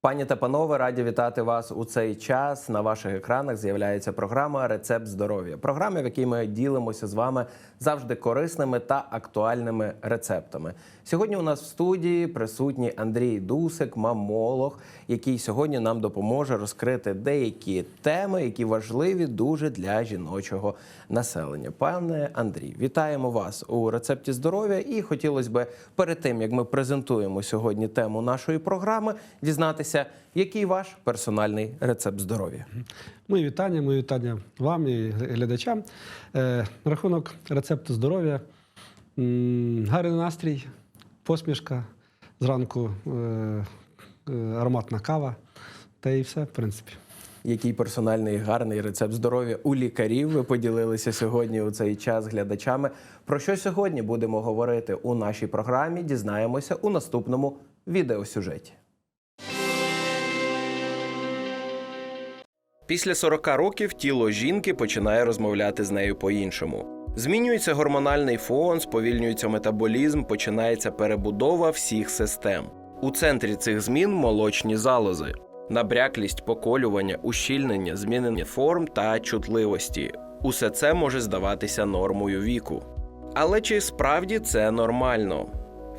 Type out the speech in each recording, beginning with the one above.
Пані та панове, раді вітати вас у цей час. На ваших екранах з'являється програма Рецепт здоров'я. Програма, в якій ми ділимося з вами завжди корисними та актуальними рецептами. Сьогодні у нас в студії присутній Андрій Дусик, мамолог, який сьогодні нам допоможе розкрити деякі теми, які важливі дуже для жіночого населення. Пане Андрій, вітаємо вас у рецепті здоров'я. І хотілося б перед тим, як ми презентуємо сьогодні тему нашої програми, дізнатися, який ваш персональний рецепт здоров'я. Мої вітання, мої вітання вам і глядачам. Е, рахунок рецепту здоров'я. Гарний настрій, посмішка, зранку е, е, ароматна кава. Та і все, в принципі. Який персональний гарний рецепт здоров'я у лікарів ви поділилися сьогодні у цей час з глядачами. Про що сьогодні будемо говорити у нашій програмі? Дізнаємося у наступному відеосюжеті. Після 40 років тіло жінки починає розмовляти з нею по-іншому. Змінюється гормональний фон, сповільнюється метаболізм, починається перебудова всіх систем. У центрі цих змін молочні залози, набряклість, поколювання, ущільнення, змінення форм та чутливості. Усе це може здаватися нормою віку. Але чи справді це нормально?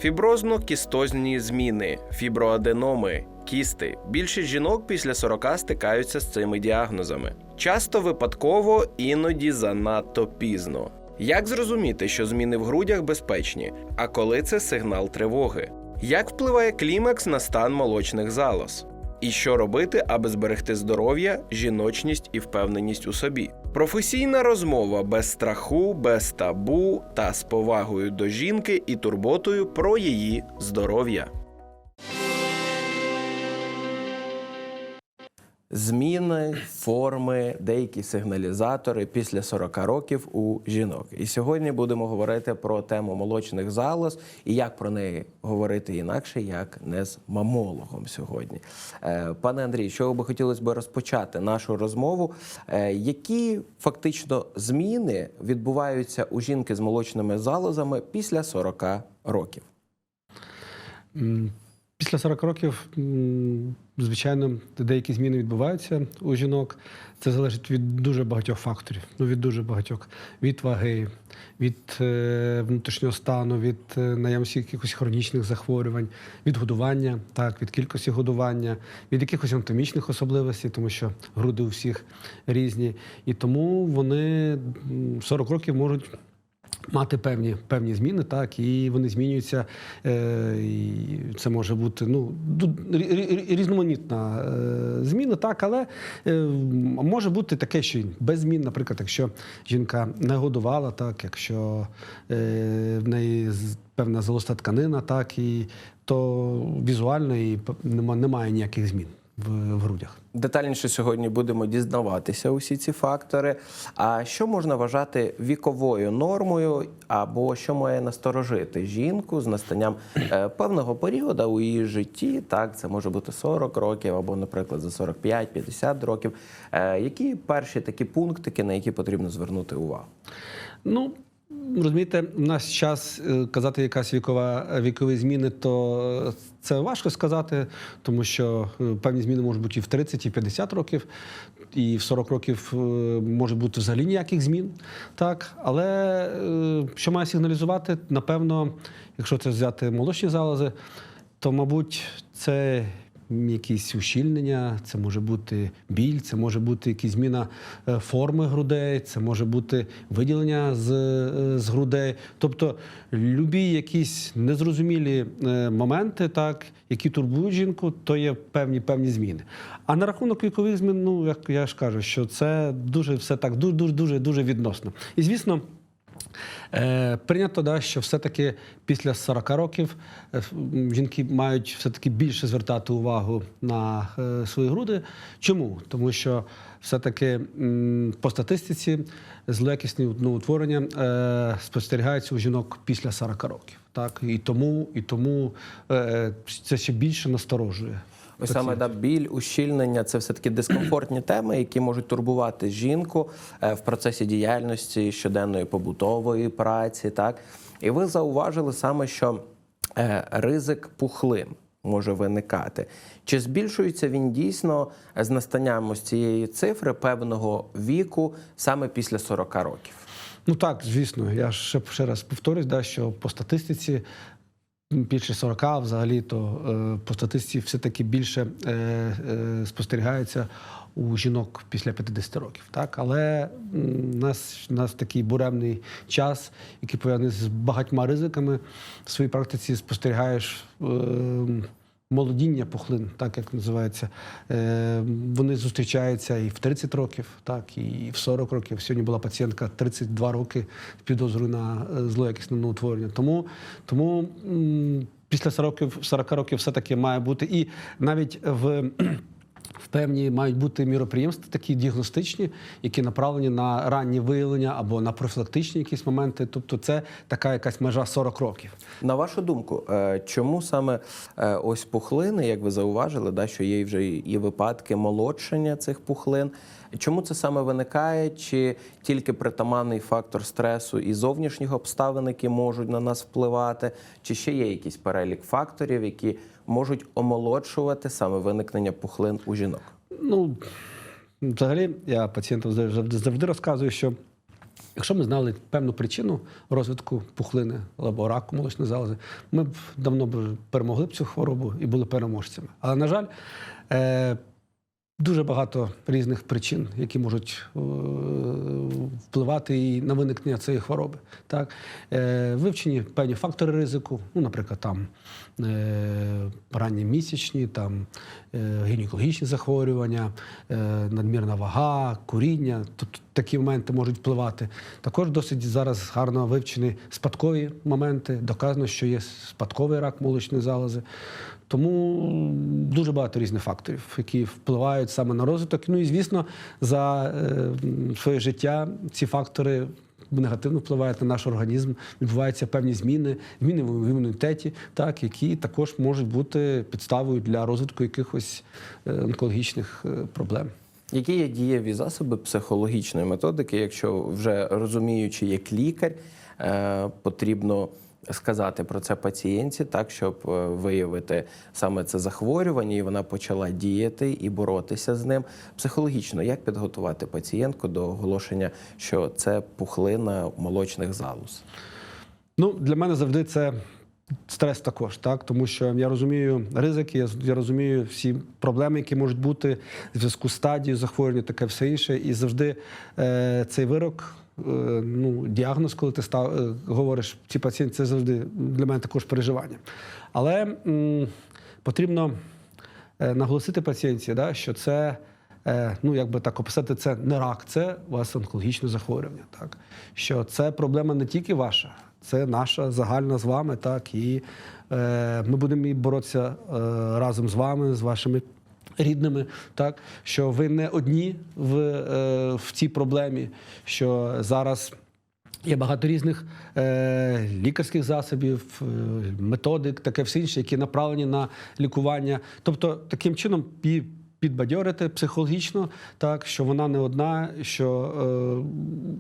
Фіброзно-кістозні зміни, фіброаденоми, кісти. Більшість жінок після 40 стикаються з цими діагнозами. Часто випадково, іноді занадто пізно. Як зрозуміти, що зміни в грудях безпечні, а коли це сигнал тривоги? Як впливає клімакс на стан молочних залоз? І що робити, аби зберегти здоров'я, жіночність і впевненість у собі? Професійна розмова без страху, без табу та з повагою до жінки і турботою про її здоров'я. Зміни форми, деякі сигналізатори після 40 років у жінок. І сьогодні будемо говорити про тему молочних залоз і як про неї говорити інакше, як не з мамологом сьогодні. Е, Пане Андрій, що би хотілося б розпочати нашу розмову? Е, Які фактично зміни відбуваються у жінки з молочними залозами після 40 років? Після 40 років, звичайно, деякі зміни відбуваються у жінок. Це залежить від дуже багатьох факторів. Ну, від дуже багатьох. Від ваги, від е, внутрішнього стану, від е, наявності якихось хронічних захворювань, від годування, так, від кількості годування, від якихось анатомічних особливостей, тому що груди у всіх різні. І тому вони м, 40 років можуть мати певні, певні зміни, так, і вони змінюються. Е, і це може бути ну, різноманітна е, зміна, так, але е, може бути таке, що без змін, наприклад, якщо жінка не годувала, так, якщо в неї певна залоста тканина, так, і, то візуально і немає ніяких змін в, в грудях. Детальніше сьогодні будемо дізнаватися усі ці фактори. А що можна вважати віковою нормою, або що має насторожити жінку з настанням е, певного періоду у її житті? Так, це може бути 40 років, або, наприклад, за 45-50 років. Е, які перші такі пунктики, на які потрібно звернути увагу? Ну, розумієте, в нас час е, казати якась вікова вікові зміни, то е, це важко сказати, тому що е, певні зміни можуть бути і в 30, і в 50 років, і в 40 років е, може бути взагалі ніяких змін. Так, але е, що має сигналізувати, напевно, якщо це взяти молочні залози, то, мабуть, це якісь ущільнення, це може бути біль, це може бути якась зміна е, форми грудей, це може бути виділення з, е, з грудей. Тобто любі якісь незрозумілі е, моменти, так, які турбують жінку, то є певні певні зміни. А на рахунок вікових змін, ну як я ж кажу, що це дуже все так дуже дуже дуже відносно. І звісно. Е, прийнято, да, що все-таки після 40 років е, жінки мають все-таки більше звертати увагу на е, свої груди. Чому? Тому що все-таки по статистиці злоякісні ну, утворення е, спостерігаються у жінок після 40 років. Так? І тому, і тому е, це ще більше насторожує. Ось саме да, біль, ущільнення це все таки дискомфортні теми, які можуть турбувати жінку е, в процесі діяльності щоденної побутової праці. Так і ви зауважили саме, що е, ризик пухлин може виникати. Чи збільшується він дійсно з настанням ось цієї цифри певного віку саме після 40 років? Ну так, звісно. Я ще, ще раз повторюсь, да, що по статистиці більше 40, взагалі, то е, по статистиці все-таки більше е, е, спостерігається у жінок після 50 років. Так? Але у нас, у нас такий буремний час, який пов'язаний з багатьма ризиками. В своїй практиці спостерігаєш. Молодіння пухлин, так як називається, е, вони зустрічаються і в 30 років, так і в 40 років. Сьогодні була пацієнтка 32 роки з підозрою на е, злоякісне утворення. Тому, тому після 40 років, 40 років все-таки має бути. І навіть в певні мають бути міроприємства, такі діагностичні, які направлені на раннє виявлення або на профілактичні якісь моменти. Тобто, це така якась межа 40 років. На вашу думку, е, чому саме е, ось пухлини, як ви зауважили, да, що є вже і випадки молодшення цих пухлин? Чому це саме виникає? Чи тільки притаманний фактор стресу і зовнішніх обставин, які можуть на нас впливати, чи ще є якийсь перелік факторів, які можуть омолодшувати саме виникнення пухлин у жінок? Ну, взагалі, я пацієнтам завжди, розказую, що якщо ми знали певну причину розвитку пухлини або раку молочної залози, ми б давно б перемогли б цю хворобу і були переможцями. Але, на жаль, е, Дуже багато різних причин, які можуть е, впливати і на виникнення цієї хвороби. Так? Е, вивчені певні фактори ризику, ну, наприклад, там е, ранні місячні, там е, гінекологічні захворювання, е, надмірна вага, куріння. Тобто такі моменти можуть впливати. Також досить зараз гарно вивчені спадкові моменти. Доказано, що є спадковий рак молочної залози. Тому дуже багато різних факторів, які впливають саме на розвиток. Ну і звісно, за е, своє життя ці фактори негативно впливають на наш організм. Відбуваються певні зміни, зміни в імунітеті, так які також можуть бути підставою для розвитку якихось е, онкологічних е, проблем. Які є дієві засоби психологічної методики, якщо вже розуміючи як лікар, потрібно сказати про це пацієнтці, так щоб е, виявити саме це захворювання, і вона почала діяти і боротися з ним психологічно, як підготувати пацієнтку до оголошення, що це пухлина молочних залоз? Ну, для мене завжди це стрес також, так тому що я розумію ризики, я, я розумію всі проблеми, які можуть бути в зв'язку з стадією захворювання, таке все інше. І завжди е, цей вирок. Е, Ну, діагноз, коли ти став, е, говориш ці пацієнти, це завжди для мене також переживання. Але м, потрібно е, наголосити пацієнтці, да, що це, ну як би так описати, це не рак, це у вас онкологічне захворювання. Так? Що це проблема не тільки ваша, це наша загальна з вами, так, і е, ми будемо боротися е, разом з вами, з вашими рідними, так, що ви не одні в, е, в цій проблемі, що зараз. Є багато різних е, лікарських засобів, е, методик, таке все інше, які направлені на лікування. Тобто, таким чином її підбадьорити психологічно, так що вона не одна, що,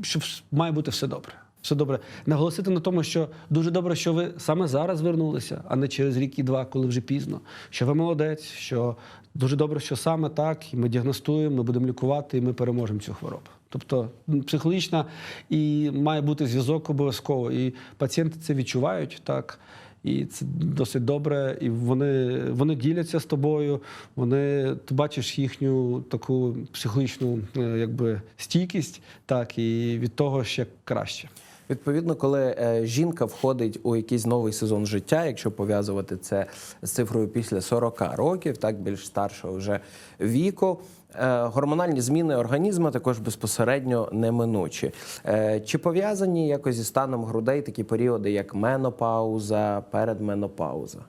е, що має бути все добре. Все добре. Наголосити на тому, що дуже добре, що ви саме зараз звернулися, а не через рік і два, коли вже пізно. Що ви молодець, що дуже добре, що саме так, і ми діагностуємо, ми будемо лікувати, і ми переможемо цю хворобу. Тобто психологічна і має бути зв'язок обов'язково. І пацієнти це відчувають так. І це досить добре, і вони, вони діляться з тобою. Вони ти бачиш їхню таку психологічну е, якби стійкість, так і від того ще краще. Відповідно, коли е, жінка входить у якийсь новий сезон життя, якщо пов'язувати це з цифрою після 40 років, так більш старшого вже віку, е, гормональні зміни організму також безпосередньо неминучі. Е, чи пов'язані якось зі станом грудей такі періоди, як менопауза, передменопауза?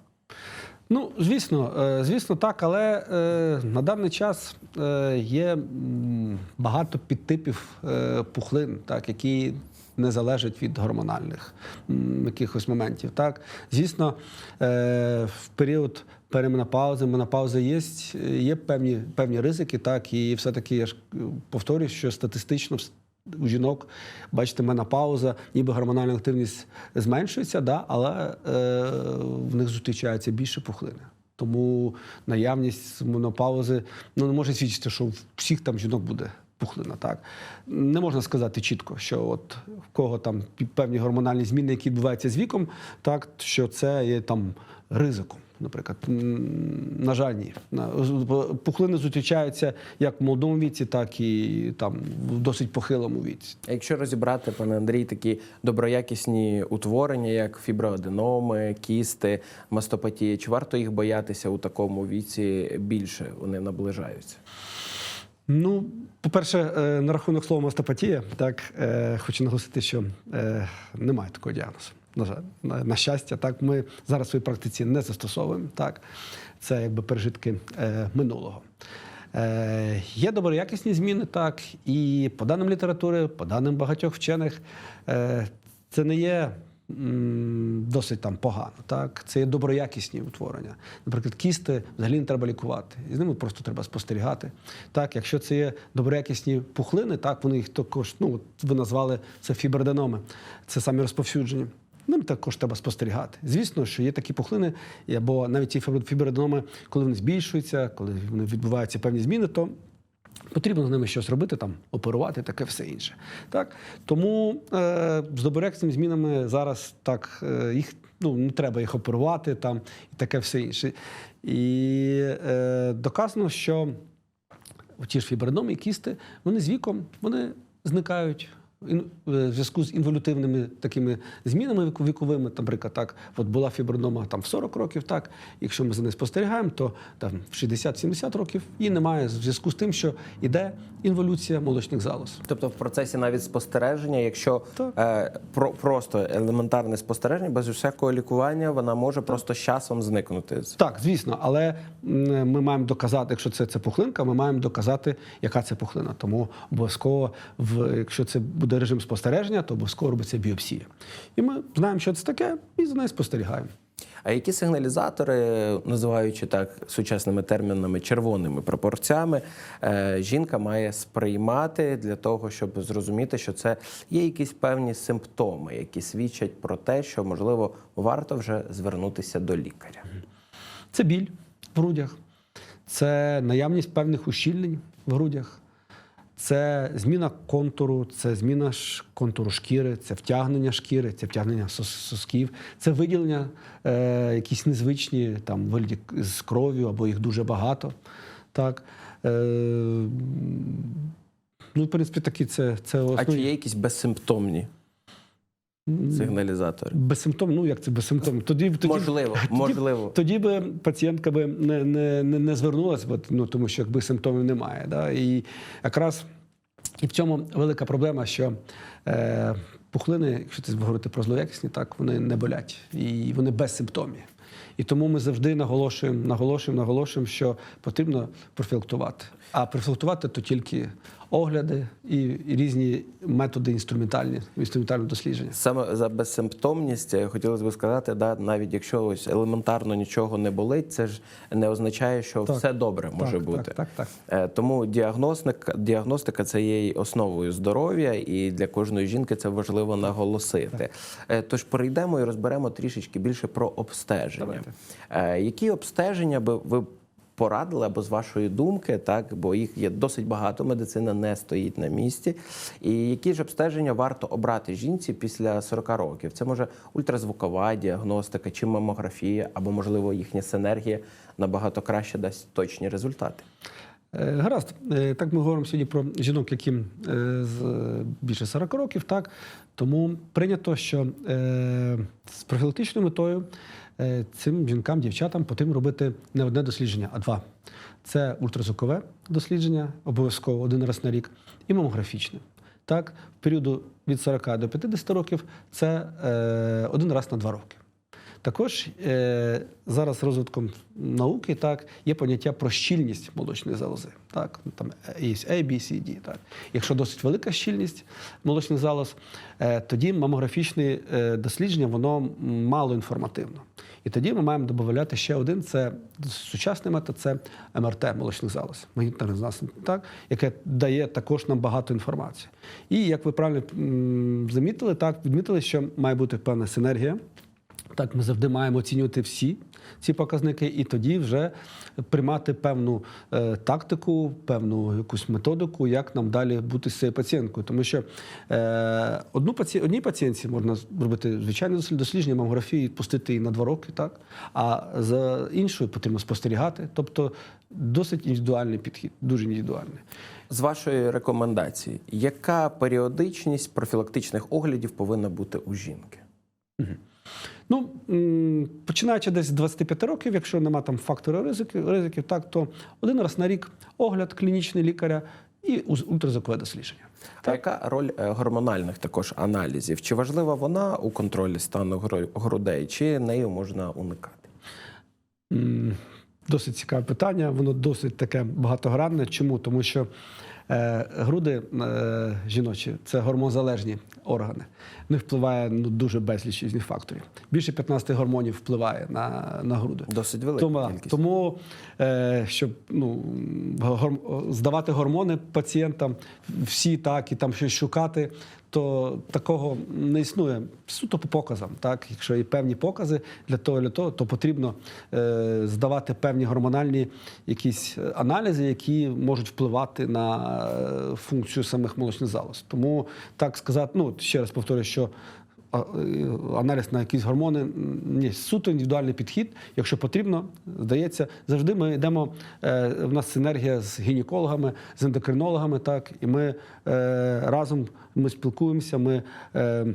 Ну, звісно, звісно, так, але на даний час є багато підтипів пухлин, так, які не залежать від гормональних якихось моментів. Так. Звісно, е, в період переменопаузи, менопаузи є, є певні, певні ризики, так, і все-таки я ж е, повторюю, що статистично у жінок, бачите, менопауза, ніби гормональна активність зменшується, да, але е, в них зустрічається більше пухлини. Тому наявність менопаузи ну, не може свідчити, що всіх там жінок буде пухлина. Так не можна сказати чітко, що от в кого там певні гормональні зміни, які відбуваються з віком, так що це є там ризиком. Наприклад, на жаль, ні. Пухлини зустрічаються як в молодому віці, так і там в досить похилому віці. Якщо розібрати, пане Андрій, такі доброякісні утворення, як фіброаденоми, кісти, мастопатія, чи варто їх боятися у такому віці більше? Вони наближаються? Ну, по-перше, е, на рахунок слова мастопатія, так е, хочу наголосити, що е, немає такого діагнозу. На на, щастя, так ми зараз в своїй практиці не застосовуємо. Так, це якби пережитки минулого. Е, є доброякісні зміни, так, і по даним літератури, по даним багатьох вчених, е, це не є досить там погано. Так? Це є доброякісні утворення. Наприклад, кісти взагалі не треба лікувати. І з ними просто треба спостерігати. Так, якщо це є доброякісні пухлини, так вони їх також, ну от ви назвали це фіброденоми, це самі розповсюджені. Ним також треба спостерігати. Звісно, що є такі пухлини, або навіть ті фібро- коли вони збільшуються, коли вони відбуваються певні зміни, то Потрібно з ними щось робити, там оперувати, таке все інше. Так тому е, з добрексними змінами зараз так е, їх ну не треба їх оперувати там і таке все інше. І е, доказано, що ті ж фібродоми і кісти, вони з віком вони зникають. Е, В зв'язку з інволютивними такими змінами віковими, наприклад, так, от була фібродома там в 40 років, так, якщо ми за нею спостерігаємо, то там в 60-70 років її немає в зв'язку з тим, що йде інволюція молочних залоз. Тобто, в процесі навіть спостереження, якщо е, про, просто елементарне спостереження, без всякого лікування, вона може просто з часом зникнути. Так, звісно, але ми маємо доказати, якщо це, це пухлинка, ми маємо доказати, яка це пухлина. Тому обов'язково, в, якщо це буде режим спостереження, то обов'язково робиться біопсія. І ми знаємо, що це таке, і за нею спостерігаємо. А які сигналізатори, називаючи так сучасними термінами червоними пропорцями, е, жінка має сприймати для того, щоб зрозуміти, що це є якісь певні симптоми, які свідчать про те, що можливо варто вже звернутися до лікаря. Це біль в грудях, це наявність певних ущільнень в грудях, це зміна контуру, це зміна контуру шкіри, це втягнення шкіри, це втягнення сосків, це виділення е, якісь незвичні там вигляді з кров'ю або їх дуже багато. Так. Е, ну, в принципі, такі це, це А чи є якісь безсимптомні сигналізатори? Безсимптомні, ну як це безсимптомні? Тоді, тоді, Можливо, тоді, можливо. Тоді би пацієнтка би не, не, не, не звернулася, бо, ну, тому що якби симптомів немає. Да? І якраз і в цьому велика проблема, що е, пухлини, якщо це говорити про злоякісні, так вони не болять і вони безсимптомні. І тому ми завжди наголошуємо, наголошуємо, наголошуємо, що потрібно профілактувати. А профілактувати то тільки огляди і, і різні методи інструментальні, інструментального дослідження. Саме за безсимптомність е, хотілося б сказати, да, навіть якщо ось елементарно нічого не болить, це ж не означає, що Так. все добре може так, бути. Так, так, так. Е, Тому діагностика, діагностика це є основою здоров'я, і для кожної жінки це важливо наголосити. Е, Тож перейдемо і розберемо трішечки більше про обстеження. Давайте. Які обстеження би ви порадили або з вашої думки, так бо їх є досить багато, медицина не стоїть на місці. І які ж обстеження варто обрати жінці після 40 років? Це може ультразвукова діагностика чи мамографія, або можливо їхня синергія набагато краще дасть точні результати. Е, Гаразд, Е, так ми говоримо сьогодні про жінок, яким е, більше 40 років, так тому прийнято, що з профілактичною метою цим жінкам, дівчатам потрібно робити не одне дослідження, а два. Це ультразвукове дослідження, обов'язково один раз на рік, і мамографічне. Так, в періоду від 40 до 50 років це е, один раз на два роки. Також е, зараз розвитком науки так, є поняття про щільність молочної залози. Так, там є A, B, C, D. Так. Якщо досить велика щільність молочних залоз, е, тоді мамографічне дослідження воно мало інформативно. І тоді ми маємо додати ще один: це сучасний метод, це МРТ молочних залоз, магнітна так, яке дає також нам багато інформації. І як ви правильно замітили, так відмітили, що має бути певна синергія Так, ми завжди маємо оцінювати всі ці показники, і тоді вже приймати певну е, тактику, певну якусь методику, як нам далі бути з цією пацієнткою. Тому що е, одну паці... одній пацієнтці можна зробити звичайне дослід- дослідження мамографії, пустити її на два роки, так а за іншою потрібно спостерігати. Тобто досить індивідуальний підхід, дуже індивідуальний. З вашої рекомендації, яка періодичність профілактичних оглядів повинна бути у жінки? Ну, починаючи десь з 25 років, якщо нема там фактору ризиків, ризиків, так, то один раз на рік огляд клінічний лікаря і ультразвукове дослідження. А яка роль е, гормональних також аналізів? Чи важлива вона у контролі стану грудей, чи нею можна уникати? Досить цікаве питання, воно досить таке багатогранне. Чому? Тому що е, груди е, жіночі це гормонзалежні органи. Них впливає ну, дуже безліч різних факторів. Більше 15 гормонів впливає на, на груди. Досить велика Тому, кількість. тому е, щоб ну, гор- здавати гормони пацієнтам, всі так, і там щось шукати, то такого не існує. Суто по показам. Так? Якщо є певні покази для того, для того, то потрібно е, здавати певні гормональні якісь аналізи, які можуть впливати на е, функцію самих молочних залоз. Тому так сказати, ну ще раз повторюю, що е, аналіз на якісь гормони ні, суто індивідуальний підхід. Якщо потрібно, здається, завжди ми йдемо. Е, в нас синергія з гінекологами, з ендокринологами, так і ми е, разом ми спілкуємося. Ми е,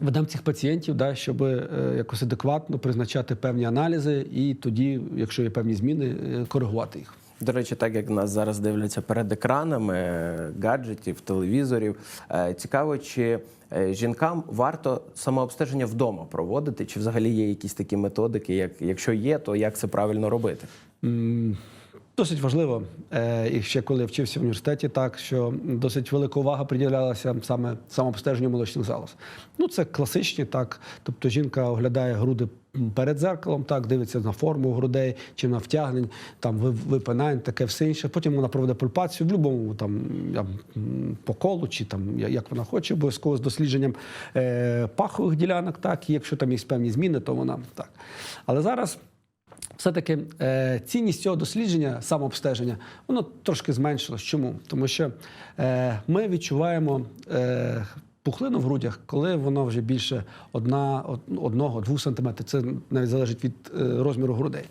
ведемо цих пацієнтів, да, щоб е, якось адекватно призначати певні аналізи, і тоді, якщо є певні зміни, е, коригувати їх. До речі, так як нас зараз дивляться перед екранами е, гаджетів, телевізорів, е, цікаво, чи е, жінкам варто самообстеження вдома проводити, чи взагалі є якісь такі методики, як якщо є, то як це правильно робити? Досить важливо, е, і ще коли вчився в університеті, так що досить велика увага приділялася саме самообстеженню молочних залоз. Ну це класичні, так. Тобто жінка оглядає груди перед зеркалом, так дивиться на форму грудей, чи на втягнень, там ви- випинань, таке все інше. Потім вона проведе пальпацію в будь-якому там по колу, чи там як вона хоче, обов'язково з дослідженням е, пахових ділянок, так і якщо там є певні зміни, то вона так. Але зараз. Все-таки е, цінність цього дослідження, самообстеження, воно трошки зменшилось. Чому? Тому що е, ми відчуваємо е, пухлину в грудях, коли воно вже більше одна, одного-двох сантиметрів. Це навіть залежить від е, розміру грудей.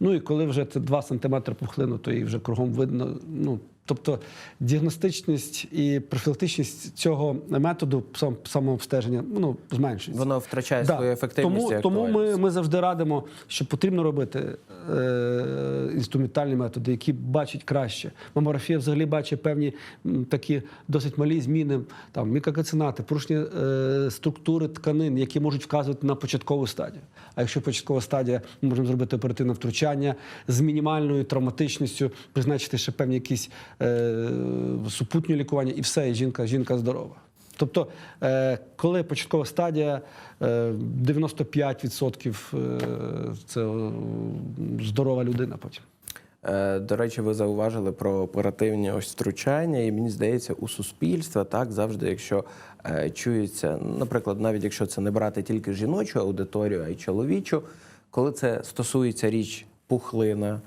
Ну і коли вже це 2 сантиметри пухлину, то і вже кругом видно. Ну, тобто діагностичність і профілактичність цього методу сам- самообстеження ну, зменшується. Воно втрачає Да. свою ефективність. Тому, тому ми, ми завжди радимо, що потрібно робити е, інструментальні методи, які бачать краще. Мамографія взагалі бачить певні м, такі досить малі зміни, там мікрокацинати, порушення е, структури тканин, які можуть вказувати на початкову стадію. А якщо початкова стадія, ми можемо зробити оперативне втручання з мінімальною травматичністю, призначити ще певні якісь е, супутні лікування, і все, і жінка, жінка здорова. Тобто, е, коли початкова стадія, е, 95% е, це здорова людина потім. До речі, ви зауважили про оперативні ось втручання, і мені здається, у суспільства так завжди, якщо чується, наприклад, навіть якщо це не брати тільки жіночу аудиторію, а й чоловічу, коли це стосується річ пухлина,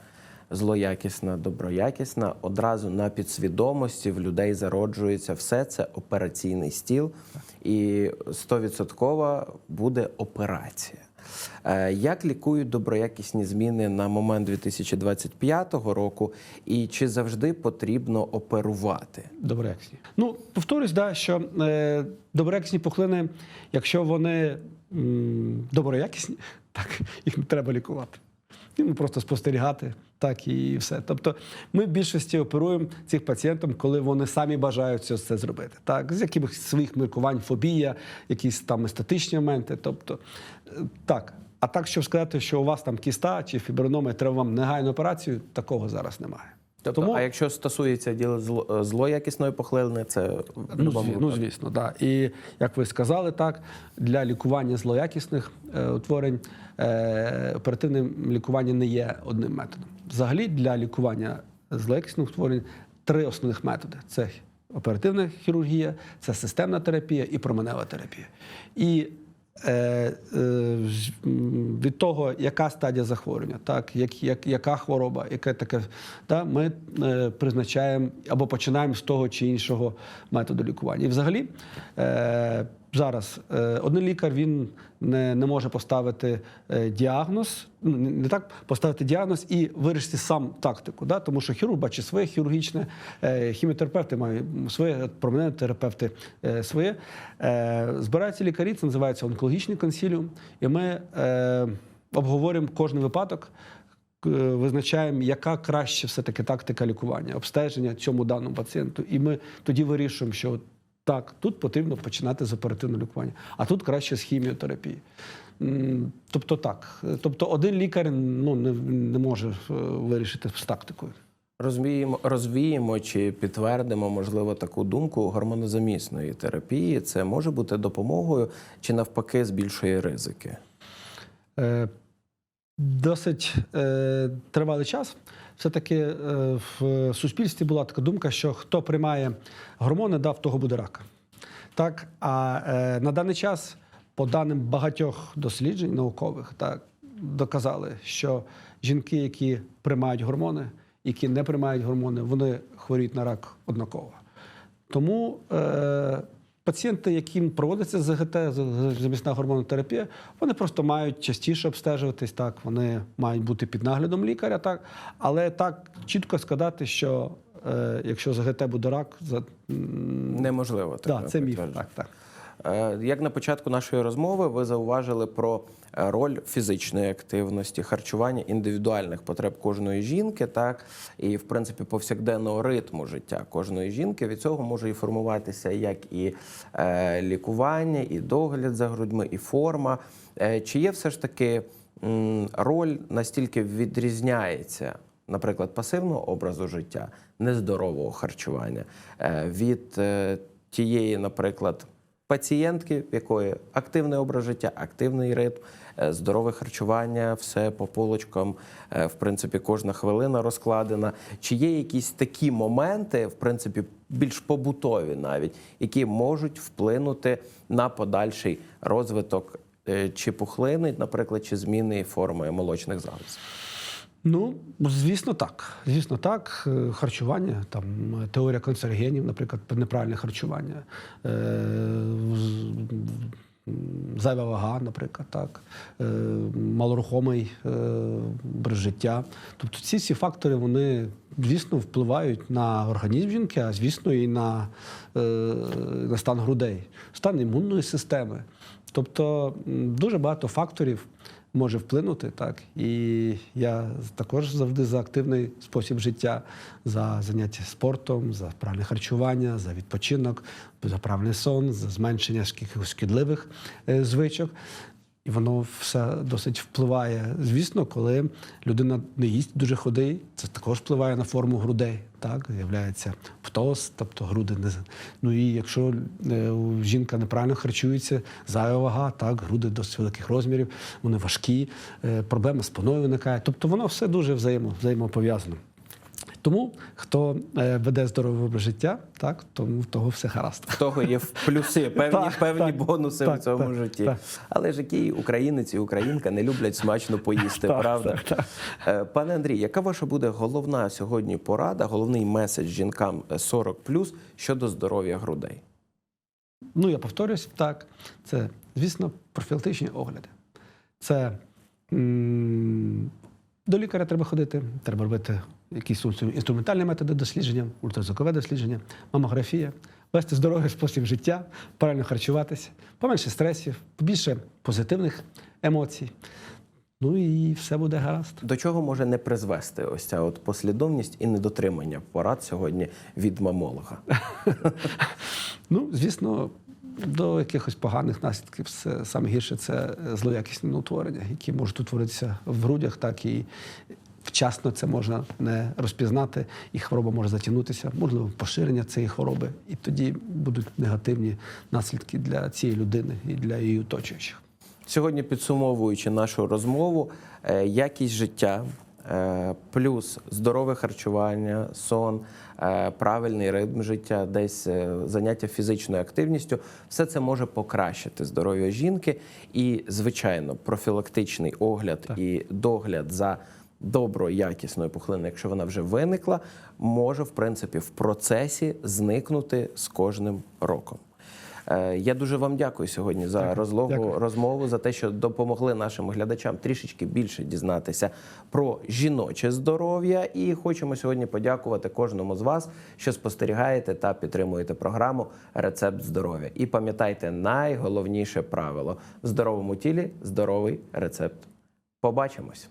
злоякісна, доброякісна, одразу на підсвідомості в людей зароджується все це операційний стіл, і 100% буде операція. Е, Як лікують доброякісні зміни на момент 2025 року, і чи завжди потрібно оперувати? Доброякісні. Ну, повторюсь, да, що е, доброякісні пухлини, якщо вони м, доброякісні, так їх не треба лікувати. Їм просто спостерігати, так і все. Тобто, ми в більшості оперуємо цих пацієнтам, коли вони самі бажають це зробити. Так, з якихось своїх міркувань, фобія, якісь там естетичні моменти. Тобто, е, так. А так, щоб сказати, що у вас там кіста чи фіброноми, треба вам негайну операцію, такого зараз немає. Тобто, Тому- а якщо стосується діла зло, е, злоякісної пухлини, це Ну, зві- ну звісно, да. І як ви сказали, так для лікування злоякісних е, утворень е, оперативне лікування не є одним методом. Взагалі для лікування злоякісних утворень три основних методи: це оперативна хірургія, це системна терапія і променева терапія. І від того, яка стадія захворювання, так, як, як, яка хвороба, яке таке, да, ми е, призначаємо або починаємо з того чи іншого методу лікування. І взагалі е, зараз е, один лікар він не, не може поставити е, діагноз, ну не, так поставити діагноз і вирішити сам тактику. Да? Тому що хірург бачить своє хірургічне, е, хіміотерапевти мають своє, терапевти е, своє. Збираються лікарі, це називається онкологічний консіліум, і ми обговорюємо кожен випадок. Визначаємо, яка краще все-таки тактика лікування, обстеження цьому даному пацієнту. І ми тоді вирішуємо, що так, тут потрібно починати з оперативного лікування, а тут краще з хіміотерапії. Тобто так. Тобто один лікар ну, не, не може е, вирішити з тактикою. Розвіємо, розвіємо чи підтвердимо, можливо, таку думку гормонозамісної терапії. Це може бути допомогою чи навпаки збільшує ризики. Досить е, тривалий час. Все-таки е, в суспільстві була така думка, що хто приймає гормони, да, в того буде рак. Так, а е, на даний час, по даним багатьох досліджень наукових, так, доказали, що жінки, які приймають гормони, які не приймають гормони, вони хворіють на рак однаково. Тому е, пацієнти, яким проводиться ЗГТ, замісна гормонотерапія, вони просто мають частіше обстежуватись, так, вони мають бути під наглядом лікаря, так, але так чітко сказати, що е, якщо ЗГТ буде рак, за, Неможливо так, да, це міф. Так, так. Е, Як на початку нашої розмови ви зауважили про е, роль фізичної активності, харчування індивідуальних потреб кожної жінки, так і в принципі повсякденного ритму життя кожної жінки. Від цього може і формуватися як і е, лікування, і догляд за грудьми, і форма. Чи є все ж таки роль настільки відрізняється? Наприклад, пасивного образу життя, нездорового харчування від тієї, наприклад, пацієнтки, в якої активний образ життя, активний ритм, е, здорове харчування, все по полочкам, е, в принципі, кожна хвилина розкладена. Чи є якісь такі моменти, в принципі, більш побутові навіть, які можуть вплинути на подальший розвиток е, чи пухлини, наприклад, чи зміни форми молочних залоз? Ну, звісно, так. Звісно, так. Е, Харчування, там теорія канцерогенів, наприклад, неправильне харчування, е, зайва вага, наприклад, так, е, малорухомий е, життя. Тобто ці всі фактори, вони, звісно, впливають на організм жінки, а звісно, і на, на стан грудей, стан імунної системи. Тобто дуже багато факторів може вплинути, так. І я також завжди за активний спосіб життя, за заняття спортом, за правильне харчування, за відпочинок, за правильний сон, за зменшення якихось шкідливих е, звичок. І воно все досить впливає. Звісно, коли людина не їсть дуже худий, це також впливає на форму грудей. Так, з'являється птоз, тобто груди не ну і якщо е, жінка неправильно харчується, зайва вага, так, груди досить великих розмірів, вони важкі, е, проблеми з спиною виникають. Тобто воно все дуже взаємо, взаємопов'язано. Тому хто е, веде здоровий образ життя, так тому в того все гаразд. В того є плюси, певні, Так, певні так, бонуси так, в цьому так, житті. так. Але ж який українець і українка не люблять смачно поїсти, Так, правда? так, так. Е, Пане Андрій, яка ваша буде головна сьогодні порада, головний меседж жінкам е, 40 щодо здоров'я грудей? Ну, я повторюсь, так. Це, звісно, профілактичні огляди. Це м, до лікаря треба ходити, треба робити якісь інструментальні методи дослідження, ультразвукове дослідження, мамографія, вести здоровий спосіб життя, правильно харчуватися, поменше стресів, побільше позитивних емоцій. Ну і все буде гаразд. До чого може не призвести ось ця от послідовність і недотримання порад сьогодні від мамолога? Ну, звісно, до якихось поганих наслідків це саме гірше це злоякісні утворення, які можуть утворитися в грудях, так і вчасно це можна не розпізнати, і хвороба може затягнутися, можливо, поширення цієї хвороби, і тоді будуть негативні наслідки для цієї людини і для її оточуючих. Сьогодні, підсумовуючи нашу розмову, е, якість життя е, плюс здорове харчування, сон, е, правильний ритм життя, десь заняття фізичною активністю, все це може покращити здоров'я жінки. І, звичайно, профілактичний огляд і догляд за доброю якісною пухлиною, якщо вона вже виникла, може в принципі в процесі зникнути з кожним роком. Е, Я дуже вам дякую сьогодні за розлогу Дякую. розмову, за те, що допомогли нашим глядачам трішечки більше дізнатися про жіноче здоров'я. І хочемо сьогодні подякувати кожному з вас, що спостерігаєте та підтримуєте програму Рецепт здоров'я. І пам'ятайте найголовніше правило: в здоровому тілі здоровий рецепт. Побачимось.